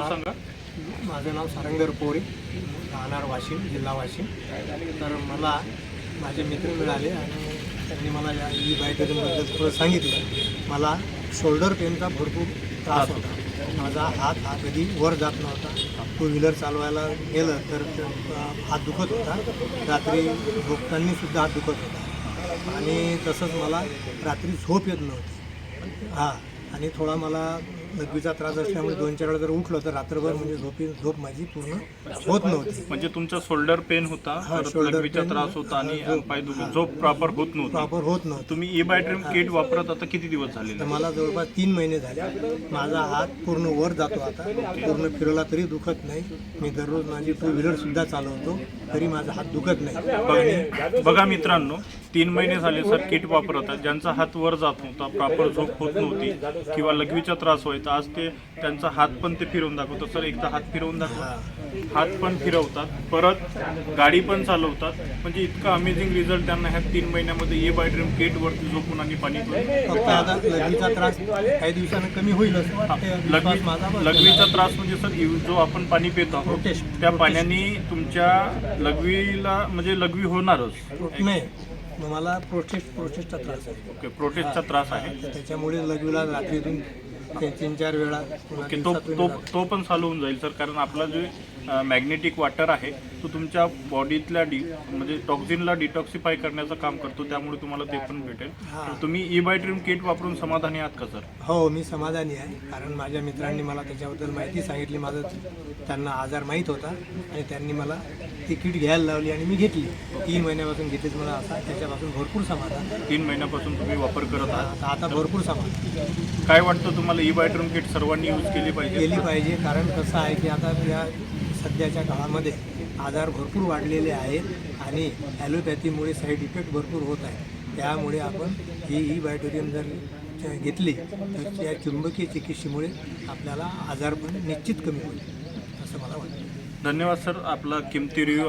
सांगा. माझं नाव सारंगर पोरे. राहणार वाशिम जिल्हा वाशिम. तर मला माझे मित्र मिळाले आणि त्यांनी मला या ई बायकरीबद्दल थोडं सांगितलं. मला शोल्डर पेनचा भरपूर त्रास होता. माझा हात हा कधी वर जात नव्हता. टू व्हीलर चालवायला गेलं तर हात दुखत होता. रात्री झोपताना सुद्धा हात दुखत होता. आणि तसंच मला रात्री झोप येत नव्हती. हां. आणि थोडा मला लघवीचा त्रास असल्यामुळे दोन चार वेळा जर उठलो तर रात्रभर म्हणजे झोपी झोप माझी पूर्ण होत नव्हती. म्हणजे तुमचा शोल्डर पेन होता परत shoulder लघवीचा pain, त्रास होता आणि झोप, पाय झोप प्रॉपर होत नव्हती. प्रॉपर होत नव्हतं. तुम्ही ई बायट्रिम किट वापरत आता किती दिवस तर झालेले मला जवळपास तीन महिने झाले. माझा हात पूर्ण वर जातो आता. पूर्ण फिरवला तरी दुखत नाही. मी दररोज माझी टू व्हीलर सुद्धा चालवतो. तरी माझा हात दुखत नाही. बघा मित्रांनो तीन महिने झाले सर किट वापरत आहेत. ज्यांचा हात वर जात नव्हता प्रॉपर झोप होत नव्हती किंवा लघवीचा त्रास व्हायचा आज ते त्यांचा हात पण ते फिरवून दाखवतात. सर एकदा हात फिरवून दाखवा. हात पण फिरवतात. परत गाडी पण चालवतात. म्हणजे इतका अमेझिंग रिझल्ट त्यांना ह्या तीन महिन्यामध्ये ए बाय ड्रीम किट वरती झोपून आणि पाणी फक्त आता लघवीचा त्रास काही दिवसानं कमी होईल लघवीचा. त्रास म्हणजे सर जो आपण पाणी पित आहोत. त्या पाण्याने तुमच्या लघवीला म्हणजे लघवी होणारच. नाही. मग मला प्रोस्टेट प्रोस्टेटचा त्रास आहे ओके प्रोटेस्टचा त्रास आहे तर त्याच्यामुळे लघवीला रात्रीतून ते तीन चार वेळा पुन्हा ओके तो दिवसातून तो वेळा. तो पण चालू होऊन जाईल सर कारण आपला जो मॅग्नेटिक वॉटर आहे. तो तुमच्या बॉडीतल्या डी म्हणजे टॉक्झिनला डिटॉक्सिफाय करण्याचं काम करतो त्यामुळे तुम्हाला ते पण भेटेल. तर तुम्ही ई बायट्रीम किट वापरून समाधानी आहात का सर? हो मी समाधानी आहे. कारण माझ्या मित्रांनी मला त्याच्याबद्दल माहिती सांगितली. माझं त्यांना आजार माहीत होता आणि त्यांनी मला तिकीट घ्यायला लावली आणि मी घेतली. तीन महिन्यापासून घेतलीच मला असा. त्याच्यापासून भरपूर समाधान. तीन महिन्यापासून तुम्ही वापर करत आहात. आता भरपूर समाधान. काय वाटतं तुम्हाला ई बायट्रीम किट सर्वांनी यूज केली पाहिजे? केली पाहिजे. कारण कसं आहे की आता या सध्याच्या काळामध्ये आजार भरपूर वाढलेले आहेत आणि ॲलोपॅथीमुळे साईड इफेक्ट भरपूर होत आहे त्यामुळे आपण ही ई बायोटोरियम जर घेतली तर त्या चुंबकीय चिकित्सेमुळे आपल्याला आजार पण निश्चित कमी होईल असं मला वाटतं. धन्यवाद सर. आपला किमती रिव्ह्यू